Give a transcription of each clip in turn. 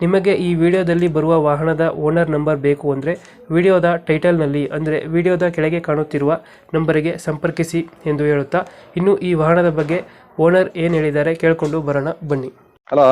ನಿಮಗೆ ಈ ವಿಡಿಯೋದಲ್ಲಿ ಬರುವ ವಾಹನದ ಓನರ್ ನಂಬರ್ ಬೇಕು ಅಂದರೆ ವಿಡಿಯೋದ ಟೈಟಲ್ನಲ್ಲಿ ಅಂದರೆ ವಿಡಿಯೋದ ಕೆಳಗೆ ಕಾಣುತ್ತಿರುವ ನಂಬರಿಗೆ ಸಂಪರ್ಕಿಸಿ ಎಂದು ಹೇಳುತ್ತಾ ಇನ್ನು ಈ ವಾಹನದ ಬಗ್ಗೆ ಓನರ್ ಏನು ಹೇಳಿದ್ದಾರೆ ಕೇಳಿಕೊಂಡು ಬರೋಣ ಬನ್ನಿ. ಹಲೋ.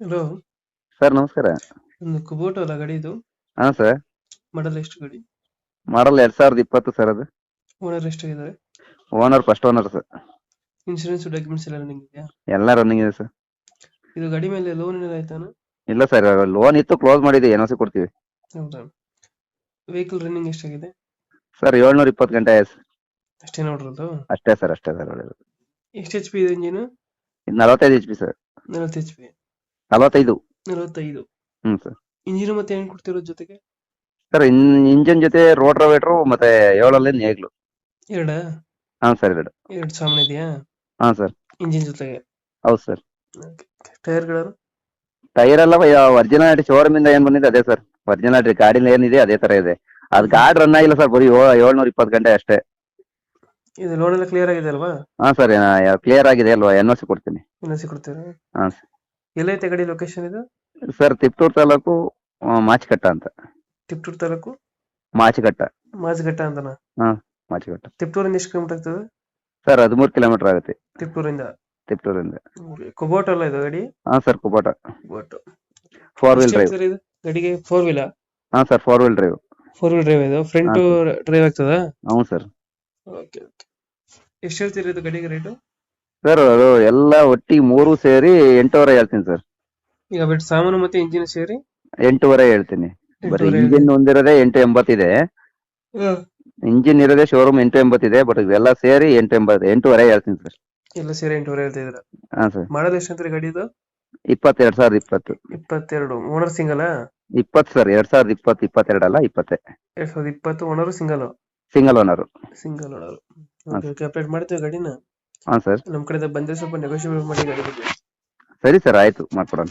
ಹಲೋ. ಸರ್ ನಮಸ್ಕಾರ. ಒಂದು ಕುಬೋಟ ಅಲ್ಲ ಗಾಡಿ ಇದು? ಹಾ ಸರ್. ಮಾಡಲ್ ಎಷ್ಟು ಗಾಡಿ? ಮಾಡಲ್ ಎರಡ್ ಸಾವಿರದ ಇಪ್ಪತ್ತು ಸರ್ ಅದು. ಓನರ್ ಎಷ್ಟು ಎಷ್ಟಾಗಿದ್ದಾರೆ? Owner first owner sir. Insurance documents ಎಲ್ಲ ರನ್ನಿಂಗ್ ಇದೆಯಾ ಎಲ್ಲ ರನ್ನಿಂಗ್ ಇದೆ ಸರ್. ಇದು ಗಾಡಿ ಮೇಲೆ ಲೋನ್ ಏನಾರ ಆಯ್ತಾನ? ಇಲ್ಲ ಸರ್ ಲೋನ್ ಇತ್ತು ಕ್ಲೋಸ್ ಮಾಡಿದೆ ಏನೋ ಸಿ ಕೊಡ್ತೀವಿ? ಹೌದಾ? ವೆಹಿಕಲ್ ರನ್ನಿಂಗ್ ಎಷ್ಟಾಗಿದೆ? ಸರ್ ಏಳ್ನೂರ ಇಪ್ಪತ್ತು ಗಂಟೆ ಆಯ್ತು. ಅಷ್ಟೇ ನೋಡ್ರದು ಅಷ್ಟೇ ಸರ್ ಅಷ್ಟೇ ಸರ್ ಒಳ್ಳೇದು ಎಷ್ಟು ಎಚ್ ಪಿ ಇದೆ ಇಂಜಿನ್ ಇದು ನಲವತ್ತೈದು ಎಚ್ ಪಿ ಸರ್. ನಲವತ್ತು ಎಚ್ ಪಿ ನಲವತ್ತೈದು. ನಲವತ್ತೈದು. ಹ್ಞೂ ಸರ್. ಇಂಜಿನ್ ಮತ್ತೆ ಏನು ಕೊಡ್ತೀರೋ ಜೊತೆಗೆ? ಸರ್ ಇನ್ ಇಂಜಿನ್ ಜೊತೆ ರೋಟ್ರೋವೇಟ್ರು ಮತ್ತೆ ಏಳಲ್ಲಿ ನೇಗ್ಲು. ಎರಡು? ಹಾಂ ಸರ್ ಎರಡು. ಎರಡು ಸಾಮಾನು ಇದೆಯಾ? ಹಾಂ ಸರ್. ಇಂಜಿನ್ ಜೊತೆಗೆ? ಹೌದು ಸರ್. ಟೈರ್ಗಳು ಟೈರ್ ಎಲ್ಲ ಒರಿಜಿನಾಲಿಟಿ ಶೋರೂಮ್ ಇಂದ ಏನ್ ಬಂದಿದೆ ಅದೇ ಸರ್ ಒರಿಜಿನಾಲಿಟಿ ಗಾಡಿಲಿ ಏನಿದೆ ಅದೇ ತರ ಇದೆ. ಅದು ಗಾಡಿ ರನ್ ಆಗಿಲ್ಲ ಸರ್ ಬರೀ ಏಳ್ನೂರ ಇಪ್ಪತ್ತು ಗಂಟೆ ಅಷ್ಟೇ. ಇದು ಲೋನ್ ಎಲ್ಲ ಕ್ಲಿಯರ್ ಆಗಿದೆ ಅಲ್ವಾ? ಹಾ ಸರ್ ಕ್ಲಿಯರ್ ಆಗಿದೆ ಅಲ್ವಾ ಎನ್ ಸಿ ಕೊಡ್ತೀನಿ. ಇನ್ನೊಂದ್ಸಿ ಕೊಡ್ತೀರಾ? ಹಾ ಎಲ್ಲೈತೆ ಗಾಡಿ ಲೊಕೇಶನ್ ಇದು? ಸರ್ ತಿಪ್ಟೂರ್ ತಾಲೂಕು ಮಾಚಿಕಟ್ಟ ಅಂತ. ತಿಪ್ಟೂರ್ ತಾಲೂಕು? ಮಾಚಿಕಟ್ಟ. ಮಾಚಿಕಟ್ಟ ಅಂತನಾ? ಹಾ ಮಾಚಿಕಟ್ಟ. ತಿಪ್ಟೂರಿಂದ ಎಷ್ಟು ಕಿಲೋಮೀಟರ್ ಆಗ್ತದೆ? ಸರ್ ಹದಿಮೂರು ಕಿಲೋಮೀಟರ್ ಆಗುತ್ತೆ. ತಿಪ್ಟೂರಿಂದ ತಿಪ್ಟೂರಿಂದ ಕುಬೋಟ ಅಲ್ಲ ಇದು ಗಾಡಿ? ಹಾ sir Kubota. Kubota. Four wheel drive ಇದು ಗಾಡಿಗೆ ಫೋರ್ ವೀಲ್ ಹಾ sir four wheel drive four wheel drive ಇದು? ಫ್ರಂಟ್ ಡ್ರೈವ್ ಆಗ್ತದ? ಹ್ಞೂ ಸರ್. Okay okay. ಎಷ್ಟು ಹೇಳ್ತೀರಿ ಇದು ಗಾಡಿಗೆ ರೇಟು ಸರ್ ಅದು ಎಲ್ಲ ಒಟ್ಟಿಗೆ ಮೂರು ಸೇರಿ ಎಂಟೂವರೆ ಹೇಳ್ತೀನಿ ಸರ್. ಈಗ ಬಿಟ್ಟು ಸಾಮಾನು ಮತ್ತೆ ಇಂಜಿನ್ ಸೇರಿ? ಎಂಟೂವರೆ ಹೇಳ್ತೀನಿ. ಬರೀ ಇಂಜಿನ್ ಒಂದಿರೋದೇ ಎಂಟು ಎಂಬತ್ತಿದೆ. ಇಂಜಿನ್ ಇರೋದೇ ಶೋರೂಮ್ ಎಂಟು ಎಂಬತ್ತಿದೆ ಬಟ್ ಇದೆಲ್ಲ ಸೇರಿ ಎಂಟು ಎಂಬತ್ತು ಎಂಟೂವರೆ ಹೇಳ್ತೀನಿ ಸರ್. ಎಲ್ಲ ಸೇರಿ ಎಂಟೂವರೆ ಹೇಳ್ತಾ ಇದ್ರ ಹಾ ಸರ್. ಮಾಡಲ್ ಎಷ್ಟು ಅಂತೀರಿ ಗಾಡಿ ಇದು ಇಪ್ಪತ್ತೆರಡು ಸಾವಿರದ ಇಪ್ಪತ್ತು. ಇಪ್ಪತ್ತೆರಡು. ಓನರ್ ಸಿಂಗಲ್ ಇಪ್ಪತ್ತು ಸರ್ ಎರಡ್ ಸಾವಿರದ ಇಪ್ಪತ್ತು ಇಪ್ಪತ್ತೆರಡು ಅಲ್ಲ ಇಪ್ಪತ್ತೆ. ಎರಡ್ ಸಾವಿರದ ಇಪ್ಪತ್ತು owner single single owner single owner. Okay update ಮಾಡ್ತೀವಿ ಗಾಡಿನ? ಹಾ ಸರ್. ನಮ್ಮ ಕಡೆ ಬಂದ್ರೆ ಸ್ವಲ್ಪ ನೆಗೋಷಿಯೇಟ್ ಮಾಡಿ ಗಾಡಿ ಬಗ್ಗೆ ಸರಿ ಸರ್ ಆಯ್ತು. ಮಾಡ್ಕೊಡೋಣ.